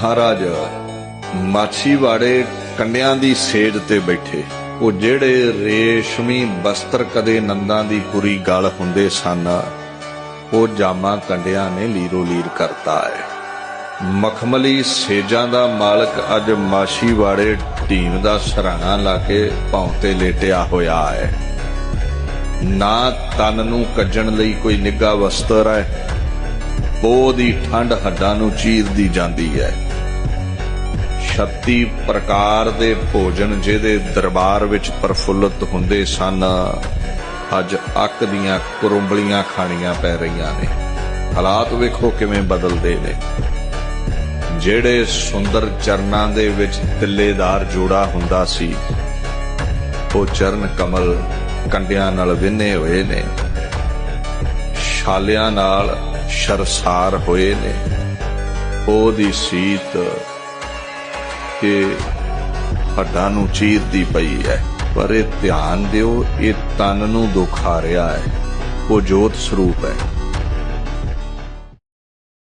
ਮਹਾਰਾਜ, ਮਾਛੀਵਾੜੇ ਕੰਡਿਆਂ ਦੀ ਸੇਜ ਤੇ ਬੈਠੇ। ਉਹ ਜਿਹੜੇ ਰੇਸ਼ਮੀ ਬਸਤਰ ਕਦੇ ਨੰਦਾਂ ਦੀ ਪੂਰੀ ਗਲ ਹੁੰਦੇ ਸਨ, ਉਹ ਜਾਮਾ ਕੰਡਿਆਂ ਨੇ ਲੀਰੋ ਲੀਰ ਕਰਤਾ ਹੈ। ਮਖਮਲੀ ਸੇਜਾਂ ਦਾ ਮਾਲਕ ਅੱਜ ਮਾਛੀਵਾੜੇ ਢੀਮ ਦਾ ਸਰਾਣਾ ਲਾ ਕੇ ਭੌਂ ਤੇ ਲੇਟਿਆ ਹੋਇਆ ਹੈ। ਨਾ ਤਨ ਨੂੰ ਕੱਜਣ ਲਈ ਕੋਈ ਨਿੱਘਾ ਵਸਤਰ ਹੈ, ਪੋਹ ਦੀ ਠੰਡ ਹੱਡਾਂ ਨੂੰ ਚੀਰਦੀ ਜਾਂਦੀ ਹੈ। 36 ਪ੍ਰਕਾਰ ਦੇ ਭੋਜਨ ਜਿਹਦੇ ਦਰਬਾਰ ਵਿੱਚ ਪ੍ਰਫੁੱਲਤ ਹੁੰਦੇ ਸਨ। ਅੱਜ ਅੱਕ ਦੀਆਂ ਕਰੁੰਬਲੀਆਂ ਖਾਣੀਆਂ ਪੈ ਰਹੀਆਂ ਨੇ। ਹਾਲਾਤ ਵੇਖੋ ਕਿਵੇਂ ਬਦਲਦੇ ਨੇ। ਜਿਹੜੇ ਸੁੰਦਰ ਚਰਨਾਂ ਦੇ ਵਿੱਚ ਤਿੱਲੇਦਾਰ ਜੋੜਾ ਹੁੰਦਾ ਸੀ, ਉਹ ਚਰਨ ਕਮਲ ਕੰਡਿਆਂ ਨਾਲ ਵਿੰਨੇ ਹੋਏ ਨੇ। ਛਾਲਿਆਂ ਨਾਲ ਸ਼ਰਸਾਰ ਹੋਏ ਨੇ। ਉਹਦੀ ਸੀਤ ਕਿ ਹੱਡਾਂ ਨੂੰ ਚੀਰਦੀ ਪਈ ਹੈ। ਪਰ ਇਹ ਧਿਆਨ ਦਿਓ, ਇਹ ਤਨ ਨੂੰ ਦੁਖਾ ਰਿਹਾ ਹੈ। ਉਹ ਜੋਤ ਸਰੂਪ ਹੈ।